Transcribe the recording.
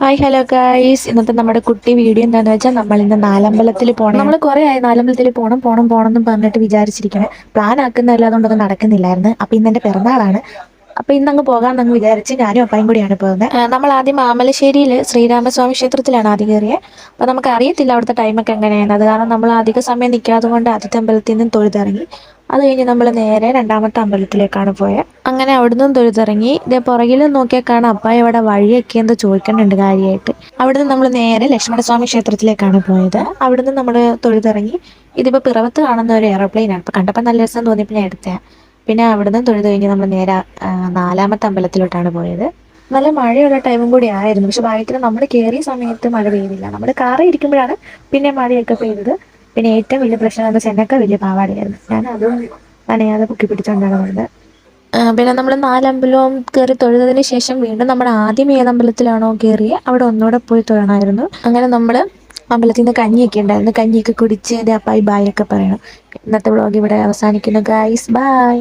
Hi hello guys ഇന്നത്തെ നമ്മുടെ കുട്ടി വീഡിയോ എന്താന്ന് വെച്ചാൽ നമ്മൾ ഇന്ന് നാലമ്പലത്തിൽ പോകണം നമ്മൾ കുറെ ആയി നാലമ്പലത്തിൽ പോകണം പോകണം പോകണം എന്ന് പറഞ്ഞിട്ട് വിചാരിച്ചിരിക്കണേ പ്ലാൻ ആക്കുന്നതല്ല അതുകൊണ്ടൊന്നും നടക്കുന്നില്ലായിരുന്നു. അപ്പൊ ഇന്ന് എന്റെ പിറന്നാളാണ്. അപ്പൊ ഇന്ന് അങ്ങ് പോകാമെന്നങ്ങ് വിചാരിച്ച് ഞാനും അപ്പായും കൂടിയാണ് പോകുന്നത് നമ്മൾ ആദ്യം മാമലശ്ശേരിയിൽ ശ്രീരാമസ്വാമി ക്ഷേത്രത്തിലാണ് ആദ്യം കയറിയത് അപ്പൊ നമുക്ക് അറിയത്തില്ല അവിടുത്തെ ടൈമൊക്കെ എങ്ങനെയാണ് അത് കാരണം നമ്മൾ അധിക സമയം നിൽക്കാതുകൊണ്ട് ആദ്യത്തെ അമ്പലത്തിൽ നിന്നും തൊഴുതിറങ്ങി. അത് കഴിഞ്ഞ് നമ്മൾ നേരെ രണ്ടാമത്തെ അമ്പലത്തിലേക്കാണ് പോയത് അങ്ങനെ അവിടുന്ന് തൊഴുതിറങ്ങി. ഇതേ പുറകിൽ നോക്കിയാൽ കാണാം അപ്പായ ഇവിടെ വഴിയൊക്കെ എന്തോ ചോദിക്കുന്നുണ്ട് കാര്യമായിട്ട് അവിടുന്ന് നമ്മൾ നേരെ ലക്ഷ്മണസ്വാമി ക്ഷേത്രത്തിലേക്കാണ് പോയത്. അവിടുന്ന് നമ്മൾ തൊഴുതിറങ്ങി. ഇതിപ്പോ പിറവത്ത് കാണുന്ന ഒരു എയർപ്ലെയിനാണ് അപ്പോൾ കണ്ടപ്പോൾ നല്ല രസം തോന്നിയപ്പോൾ ഞാൻ എടുത്തേ. പിന്നെ അവിടുന്ന് തൊഴുത് കഴിഞ്ഞ് നമ്മൾ നേരെ നാലാമത്തെ അമ്പലത്തിലോട്ടാണ് പോയത്. നല്ല മഴയുള്ള ടൈമും കൂടി ആയിരുന്നു. പക്ഷെ ഭാഗ്യത്തിന് നമ്മൾ കയറിയ സമയത്ത് മഴ പെയ്യുന്നില്ല നമ്മൾ കാറിൽ ഇരിക്കുമ്പോഴാണ് പിന്നെ മഴയൊക്കെ പെയ്തത്. പിന്നെ ഏറ്റവും വലിയ പ്രശ്നം എന്ന് വെച്ചാൽ എന്നൊക്കെ വലിയ പാവാടിയായിരുന്നു. ഞാൻ അതും അനയാതെ പൊക്കി പിടിച്ചുകൊണ്ടാണ് പിന്നെ നമ്മൾ നാലമ്പലവും കയറി തൊഴുതതിന് ശേഷം വീണ്ടും നമ്മൾ ആദ്യം ഏതമ്പലത്തിലാണോ കയറി അവിടെ ഒന്നുകൂടെ പോയി തൊഴണമായിരുന്നു അങ്ങനെ നമ്മൾ അമ്പലത്തിൽ നിന്ന് കഞ്ഞിയൊക്കെ ഉണ്ടായിരുന്നു. കഞ്ഞിയൊക്കെ കുടിച്ച് ഇത് അപ്പായി ബായ് ഒക്കെ പറയണം. ഇന്നത്തെ വ്ളോഗ് ഇവിടെ അവസാനിക്കുന്നു ഗൈസ് ബൈ